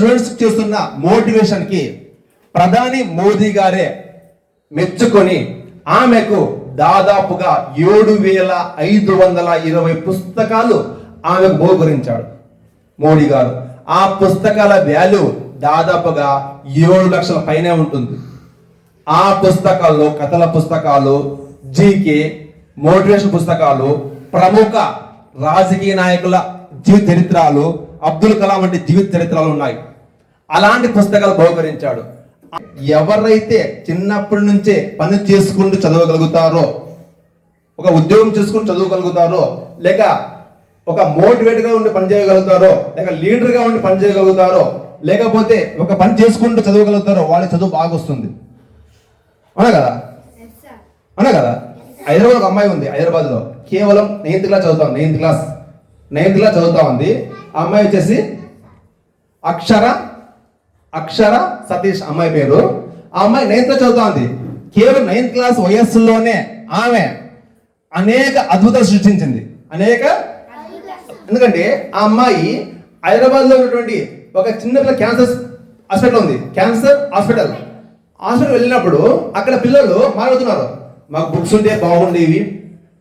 Students చేస్తున్న మోటివేషన్కి ప్రధాని మోదీ గారే మెచ్చుకొని ఆమెకు దాదాపుగా ఏడు వేల ఐదు వందల ఇరవై పుస్తకాలు ఆమెకు బోగురించాడు మోడీ గారు ఆ పుస్తకాల వాల్యూ దాదాపుగా ఏడు లక్షల పైనే ఉంటుంది. ఆ పుస్తకాల్లో కథల పుస్తకాలు జీకే మోటివేషన్ పుస్తకాలు ప్రముఖ రాజకీయ నాయకుల జీవిత చరిత్రలు అబ్దుల్ కలాం వంటి జీవిత చరిత్రలు ఉన్నాయి. అలాంటి పుస్తకాలు బహుకరించాడు. ఎవరైతే చిన్నప్పటి నుంచే పని చేసుకుంటూ చదవగలుగుతారో ఒక ఉద్యోగం చేసుకుని చదవగలుగుతారో లేక ఒక మోటివేట్గా ఉండి పని చేయగలుగుతారో లేక లీడర్గా ఉండి పని చేయగలుగుతారో లేకపోతే ఒక పని చేసుకుంటూ చదవగలుగుతారో వాళ్ళ చదువు బాగా వస్తుంది అవునా కదా? అవునా కదా? హైదరాబాద్ ఒక అమ్మాయి ఉంది హైదరాబాద్లో. కేవలం నైన్త్ క్లాస్ చదువుతా ఉంది నైన్త్ క్లాస్. నైన్త్ క్లాస్ చదువుతా ఉంది. ఆ అమ్మాయి వచ్చేసి అక్షర అక్షర సతీష్ అమ్మాయి పేరు. ఆ అమ్మాయి నైన్త్లో చదువుతోంది. కేవలం నైన్త్ క్లాస్ వయస్సులోనే ఆమె అనేక అద్భుతాలు సృష్టించింది. అనేక ఎందుకంటే ఆ అమ్మాయి హైదరాబాద్లో ఉన్నటువంటి ఒక చిన్న పిల్ల క్యాన్సర్ హాస్పిటల్ ఉంది. Cancer hospital. హాస్పిటల్ వెళ్ళినప్పుడు అక్కడ పిల్లలు మాట్లాడుతున్నారు. మాకు బుక్స్ ఉంటే బాగుండేవి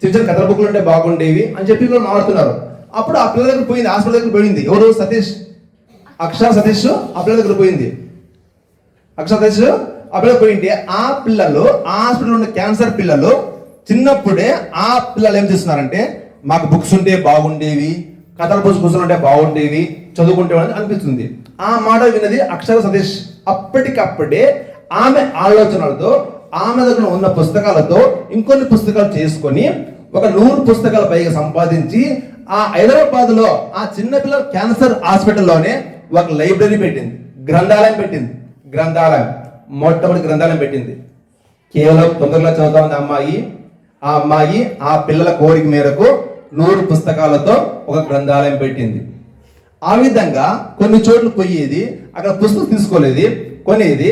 చిన్న చిన్న కథల బుక్లు ఉంటే బాగుండేవి అని చెప్పి వీళ్ళు మాట్లాడుతున్నారు. అప్పుడు ఆ పిల్లల దగ్గర పోయింది హాస్పిటల్ దగ్గర పోయింది. ఎవరు? సతీష్. అక్షర సతీష్ ఆ దగ్గర పోయింది. అక్షర సతీష్ ఆ పోయింది. పోయింటే ఆ పిల్లలు ఆ హాస్పిటల్ ఉన్న క్యాన్సర్ పిల్లలు చిన్నప్పుడే ఆ పిల్లలు ఏం చేస్తున్నారంటే మాకు బుక్స్ ఉంటే బాగుండేవి కథల పుస్తకాలు ఉంటే బాగుండేవి చదువుకుంటే అని అనిపిస్తుంది. ఆ మాట విన్నది అక్షర సతీష్. అప్పటికప్పుడే ఆమె ఆలోచనలతో ఆమె దగ్గర ఉన్న పుస్తకాలతో ఇంకొన్ని పుస్తకాలు చేసుకొని ఒక నూరు పుస్తకాల పైగా సంపాదించి ఆ హైదరాబాద్లో ఆ చిన్నపిల్లల క్యాన్సర్ హాస్పిటల్లోనే ఒక లైబ్రరీ పెట్టింది గ్రంథాలయం పెట్టింది గ్రంథాలయం మొట్టమొదటి గ్రంథాలయం పెట్టింది. కేవలం తొందరలో చదువుతా అమ్మాయి ఆ అమ్మాయి ఆ పిల్లల కోరిక మేరకు నూరు పుస్తకాలతో ఒక గ్రంథాలయం పెట్టింది. ఆ విధంగా కొన్ని చోట్ల పోయేది అక్కడ పుస్తకం తీసుకోలేదు కొనేది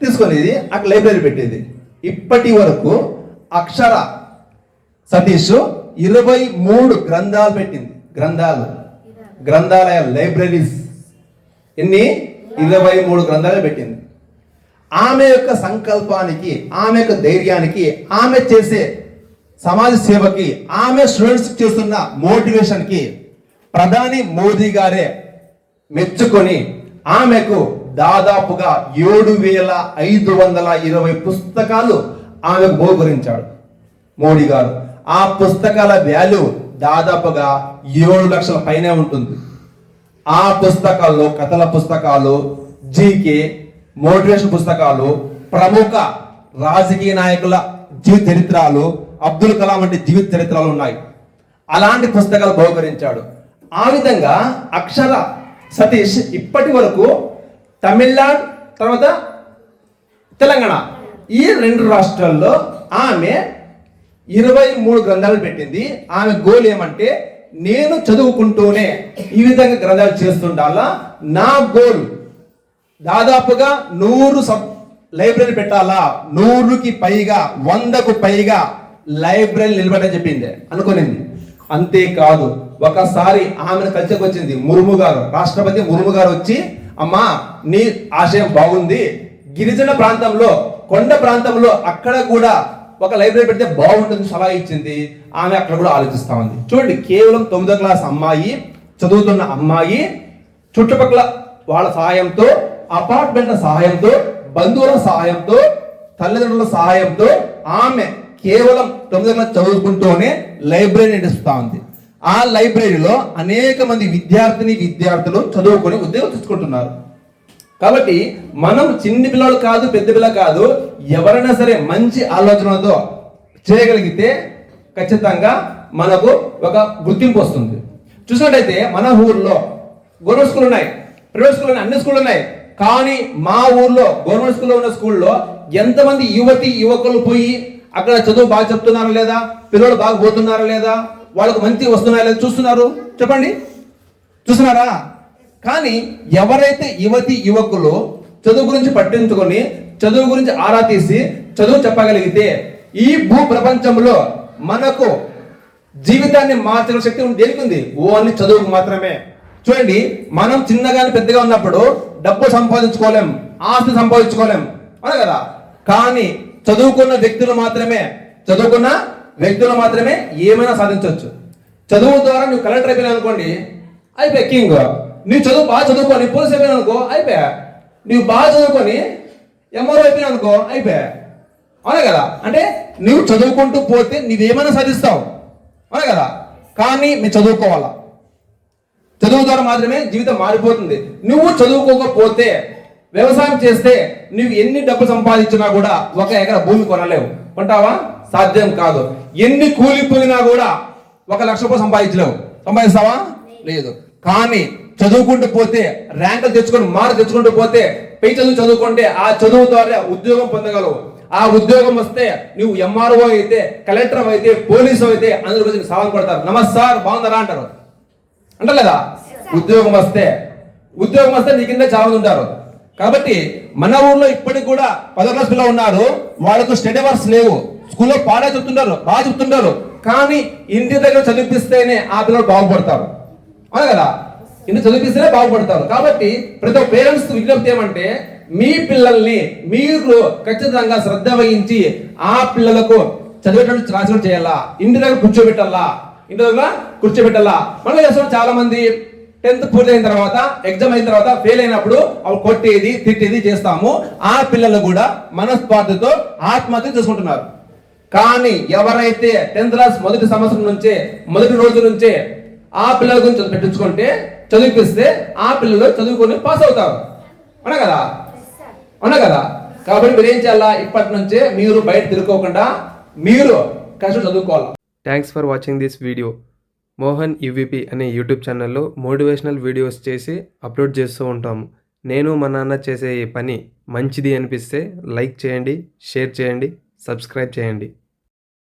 తీసుకునేది అక్కడ లైబ్రరీ పెట్టేది. ఇప్పటి వరకు అక్షర సతీష్ ఇరవై మూడు గ్రంథాలు పెట్టింది. గ్రంథాలు గ్రంథాలయ లైబ్రరీస్. ఎన్ని? ఇరవై మూడు గ్రంథాలు పెట్టింది. ఆమె యొక్క సంకల్పానికి ఆమె యొక్క ధైర్యానికి ఆమె చేసే సమాజ సేవకి ఆమె స్టూడెంట్స్ చేస్తున్న మోటివేషన్కి ప్రధాని మోదీ గారే మెచ్చుకొని ఆమెకు దాదాపుగా ఏడు వేల ఐదు వందల ఇరవై పుస్తకాలు ఆమెకు బహుకరించాడు మోడీ గారు. ఆ పుస్తకాల వాల్యూ దాదాపుగా ఏడు లక్షల పైనే ఉంటుంది. ఆ పుస్తకాల్లో కథల పుస్తకాలు జీకే మోటివేషన్ పుస్తకాలు ప్రముఖ రాజకీయ నాయకుల జీవిత చరిత్రలు అబ్దుల్ కలాం వంటి జీవిత చరిత్రలు ఉన్నాయి. అలాంటి పుస్తకాలు బహుకరించాడు. ఆ విధంగా అక్షర సతీష్ ఇప్పటి వరకు తమిళనాడు తర్వాత తెలంగాణ. ఈ రెండు రాష్ట్రాల్లో ఆమె ఇరవై మూడు గ్రంథాలు పెట్టింది. ఆమె గోల్ ఏమంటే నేను చదువుకుంటూనే ఈ విధంగా గ్రంథాలు చేస్తుండాలా? నా గోల్ దాదాపుగా నూరు సబ్ లైబ్రరీ పెట్టాలా? నూరుకి పైగా వందకు పైగా లైబ్రరీ నిలబడని చెప్పింది. అనుకునింది. అంతేకాదు ఒకసారి ఆమెను కలిసికి వచ్చింది ముర్ము గారు. రాష్ట్రపతి ముర్ము గారు వచ్చి అమ్మా నీ ఆశయం బాగుంది. గిరిజన ప్రాంతంలో కొండ ప్రాంతంలో అక్కడ కూడా ఒక లైబ్రరీ పెడితే బాగుంటుంది సలహా ఇచ్చింది. ఆమె అక్కడ కూడా ఆలోచిస్తా ఉంది. చూడండి కేవలం తొమ్మిదో క్లాస్ అమ్మాయి చదువుతున్న అమ్మాయి చుట్టుపక్కల వాళ్ళ సహాయంతో అపార్ట్మెంట్ల సహాయంతో బంధువుల సహాయంతో తల్లిదండ్రుల సహాయంతో ఆమె కేవలం తొమ్మిది క్లాస్ చదువుకుంటూనే లైబ్రరీ నడుస్తూ ఉంది. ఆ లైబ్రరీలో అనేక మంది విద్యార్థిని విద్యార్థులు చదువుకొని ఉద్యోగం తెచ్చుకుంటున్నారు. కాబట్టి మనం చిన్ని పిల్లలు కాదు పెద్ద పిల్ల కాదు ఎవరైనా సరే మంచి ఆలోచనతో చేయగలిగితే ఖచ్చితంగా మనకు ఒక గుర్తింపు వస్తుంది. చూసినట్టయితే మన ఊర్లో గవర్నమెంట్ స్కూల్ ఉన్నాయి ప్రైవేట్ స్కూల్ ఉన్నాయి అన్ని స్కూల్ ఉన్నాయి. కానీ మా ఊర్లో గవర్నమెంట్ స్కూల్లో ఉన్న స్కూల్లో ఎంతమంది యువతి యువకులు పోయి అక్కడ చదువు బాగా చెప్తున్నారా లేదా పిల్లలు బాగా పోతున్నారా లేదా వాళ్ళకు మంచి వస్తున్నారా లేదా చూస్తున్నారు? చెప్పండి. చూస్తున్నారా? కానీ ఎవరైతే యువతి యువకులు చదువు గురించి పట్టించుకొని చదువు గురించి ఆరా తీసి చదువు చెప్పగలిగితే ఈ భూ ప్రపంచంలో మనకు జీవితాన్ని మార్చగల శక్తి ఉంది దేనికి ఉంది ఓన్లీ చదువుకు మాత్రమే. చూడండి మనం చిన్నగా పెద్దగా ఉన్నప్పుడు డబ్బు సంపాదించుకోలేం ఆస్తి సంపాదించుకోలేం. అవునా కదా? కానీ చదువుకున్న వ్యక్తులు మాత్రమే చదువుకున్న వ్యక్తులు మాత్రమే ఏమైనా సాధించవచ్చు. చదువు ద్వారా నువ్వు కలెక్టర్ అయిపోయినా అనుకోండి అయిపోయి కింగ్. నువ్వు చదువు బాగా చదువుకొని పోలీస్ అయిపోయినా అనుకో అయిపోయా. నువ్వు బాగా చదువుకొని ఎంఆర్ఓ అయిపోయినా అనుకో అయిపోయా. అవునా కదా? అంటే నువ్వు చదువుకుంటూ పోతే నువ్వేమైనా సాధిస్తావు. అవునా కదా? కానీ మీరు చదువుకోవాలా. చదువు ద్వారా మాత్రమే జీవితం మారిపోతుంది. నువ్వు చదువుకోకపోతే వ్యవసాయం చేస్తే నువ్వు ఎన్ని డబ్బులు సంపాదించినా కూడా ఒక ఎకరా భూమి కొనలేవు. కొంటావా? సాధ్యం కాదు. ఎన్ని కూలిపోయినా కూడా ఒక లక్ష రూపాయలు సంపాదించలేవు. సంపాదిస్తావా? లేదు. కానీ చదువుకుంటూ పోతే ర్యాంకులు తెచ్చుకొని మార్క్ తెచ్చుకుంటూ పోతే పై చదువు చదువుకుంటే ఆ చదువు ద్వారా ఉద్యోగం పొందగలవు. ఆ ఉద్యోగం వస్తే నువ్వు ఎంఆర్ఓ అయితే కలెక్టర్ అయితే పోలీసు అయితే అందరూ వచ్చి సవాల్ కొడతారు. నమస్కార్ బాగుందరా అంటారు. అంటారు లేదా ఉద్యోగం వస్తే ఉద్యోగం వస్తే నీ కింద చాలా ఉంటారు. కాబట్టి మన ఊర్లో ఇప్పటికి కూడా పదో క్లాస్ పిల్లలు ఉన్నారు. వాళ్ళకు స్టడీ అవర్స్ లేవు. స్కూల్లో పాడే చెప్తుంటారు బాగా చెప్తుంటారు. కానీ ఇంటి దగ్గర చదివిపిస్తేనే ఆ పిల్లలు బాగుపడతారు. అవును కదా? ఇన్ని చదివిపిస్తేనే బాగుపడతారు కాబట్టి ప్రతి ఒక్క పేరెంట్స్ విజ్ఞప్తి ఏమంటే మీ పిల్లల్ని మీరు ఖచ్చితంగా శ్రద్ధ వహించి ఆ పిల్లలకు చదివేటట్టు రాసిన చేయాలా? ఇంటి దగ్గర కూర్చోబెట్టాలా? ఇంటి దగ్గర కూర్చోబెట్టాలా? మళ్ళీ చేస్తున్న చాలా మంది టెన్త్ పూర్తయిన తర్వాత ఎగ్జామ్ అయిన తర్వాత ఫెయిల్ అయినప్పుడు అవి కొట్టేది తిట్టేది చేస్తాము. ఆ పిల్లలు కూడా మనస్పార్థతో ఆత్మహత్య చేసుకుంటున్నారు. కానీ ఎవరైతే టెన్త్ క్లాస్ మొదటి సంవత్సరం నుంచే మొదటి రోజు నుంచే ఆ పిల్లల గురించి పెట్టించుకుంటే చదివిపిస్తే ఆ పిల్లలు చదువుకొని పాస్ అవుతారు. అవునా కదా? అవునా కదా? కాబట్టి మీరు ఏం చేయాలా? ఇప్పటి నుంచే మీరు బయట తిరుక్కోకుండా మీరు కష్టం చదువుకోవాలి. Thanks for watching this video Mohan UVP అనే యూట్యూబ్ ఛానల్లో మోటివేషనల్ వీడియోస్ చేసి అప్లోడ్ చేస్తూ ఉంటాము. నేను మా నాన్న చేసే ఈ పని మంచిది అనిపిస్తే లైక్ చేయండి షేర్ చేయండి సబ్స్క్రైబ్ చేయండి.